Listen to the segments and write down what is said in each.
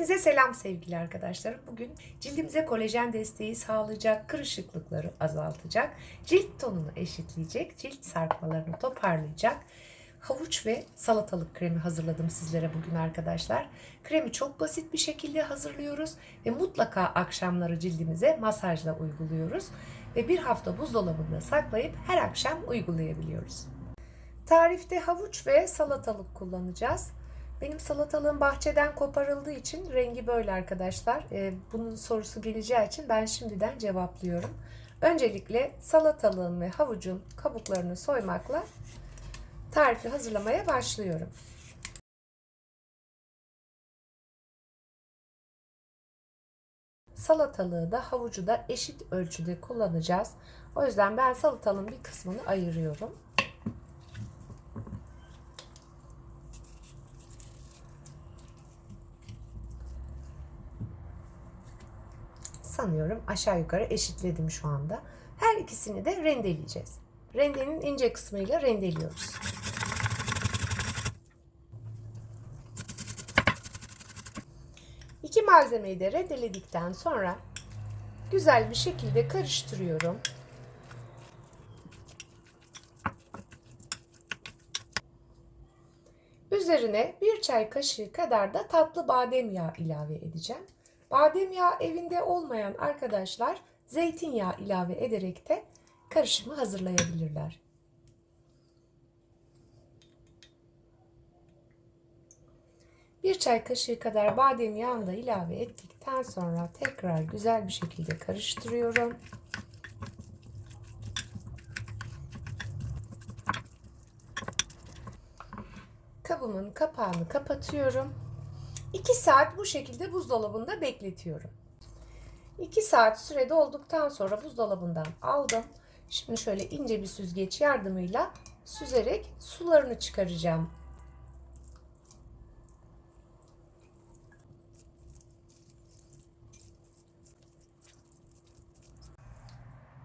Hepinize selam sevgili arkadaşlar. Bugün cildimize kolajen desteği sağlayacak, kırışıklıkları azaltacak, cilt tonunu eşitleyecek, cilt sarkmalarını toparlayacak havuç ve salatalık kremi hazırladım sizlere bugün arkadaşlar. Kremi çok basit bir şekilde hazırlıyoruz ve mutlaka akşamları cildimize masajla uyguluyoruz ve bir hafta buzdolabında saklayıp her akşam uygulayabiliyoruz. Tarifte havuç ve salatalık kullanacağız. Benim salatalığım bahçeden koparıldığı için rengi böyle arkadaşlar. Ee, bunun sorusu geleceği için ben şimdiden cevaplıyorum. Öncelikle salatalığın ve havucun kabuklarını soymakla tarifi hazırlamaya başlıyorum. Salatalığı da havucu da eşit ölçüde kullanacağız. O yüzden ben salatalığın bir kısmını ayırıyorum. Sanıyorum aşağı yukarı eşitledim şu anda. Her ikisini de rendeleyeceğiz. Rendenin ince kısmıyla rendeliyoruz. İki malzemeyi de rendeledikten sonra güzel bir şekilde karıştırıyorum. Üzerine bir çay kaşığı kadar da tatlı badem yağı ilave edeceğim. Badem yağı evinde olmayan arkadaşlar zeytinyağı ilave ederek de karışımı hazırlayabilirler. Bir çay kaşığı kadar badem yağını da ilave ettikten sonra tekrar güzel bir şekilde karıştırıyorum. Kabımın kapağını kapatıyorum. 2 saat bu şekilde buzdolabında bekletiyorum. 2 saat sürede olduktan sonra buzdolabından aldım. Şimdi şöyle ince bir süzgeç yardımıyla süzerek sularını çıkaracağım.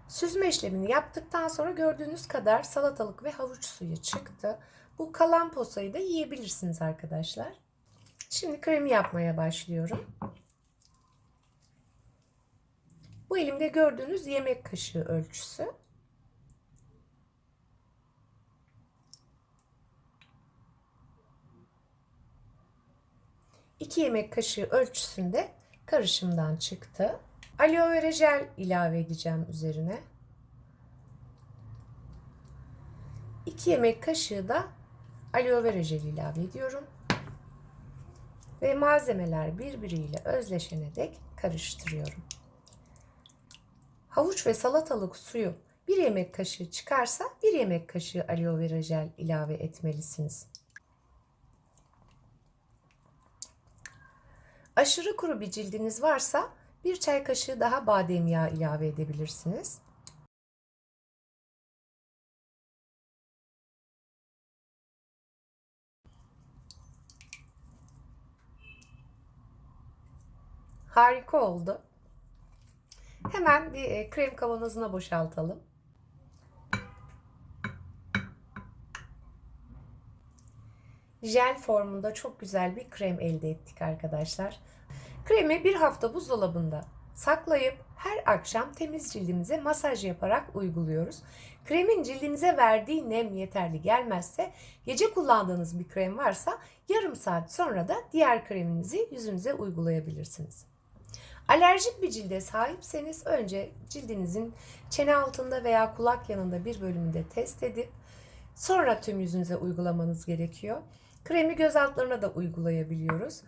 Süzme işlemini yaptıktan sonra gördüğünüz kadar salatalık ve havuç suyu çıktı. Bu kalan posayı da yiyebilirsiniz arkadaşlar. Şimdi kremi yapmaya başlıyorum. Bu elimde gördüğünüz yemek kaşığı ölçüsü. İki yemek kaşığı ölçüsünde karışımdan çıktı. Aloe vera jel ilave edeceğim üzerine. 2 yemek kaşığı da aloe vera jel ilave ediyorum ve malzemeler birbiriyle özleşene dek karıştırıyorum. Havuç ve salatalık suyu bir yemek kaşığı çıkarsa bir yemek kaşığı aloe vera jel ilave etmelisiniz. Aşırı kuru bir cildiniz varsa bir çay kaşığı daha badem yağı ilave edebilirsiniz. Harika oldu. Hemen bir e, krem kavanozuna boşaltalım. Jel formunda çok güzel bir krem elde ettik arkadaşlar. Kremi bir hafta buzdolabında saklayıp her akşam temiz cildimize masaj yaparak uyguluyoruz. Kremin cildinize verdiği nem yeterli gelmezse gece kullandığınız bir krem varsa yarım saat sonra da diğer kreminizi yüzünüze uygulayabilirsiniz. Alerjik bir cilde sahipseniz önce cildinizin çene altında veya kulak yanında bir bölümünde test edip sonra tüm yüzünüze uygulamanız gerekiyor. Kremi göz altlarına da uygulayabiliyoruz.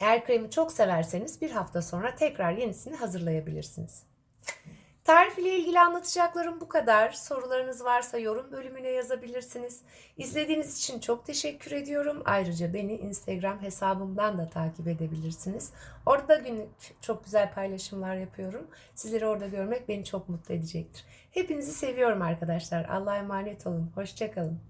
Eğer kremi çok severseniz bir hafta sonra tekrar yenisini hazırlayabilirsiniz. Tarif ile ilgili anlatacaklarım bu kadar. Sorularınız varsa yorum bölümüne yazabilirsiniz. İzlediğiniz için çok teşekkür ediyorum. Ayrıca beni Instagram hesabımdan da takip edebilirsiniz. Orada günlük çok güzel paylaşımlar yapıyorum. Sizleri orada görmek beni çok mutlu edecektir. Hepinizi seviyorum arkadaşlar. Allah'a emanet olun. Hoşçakalın.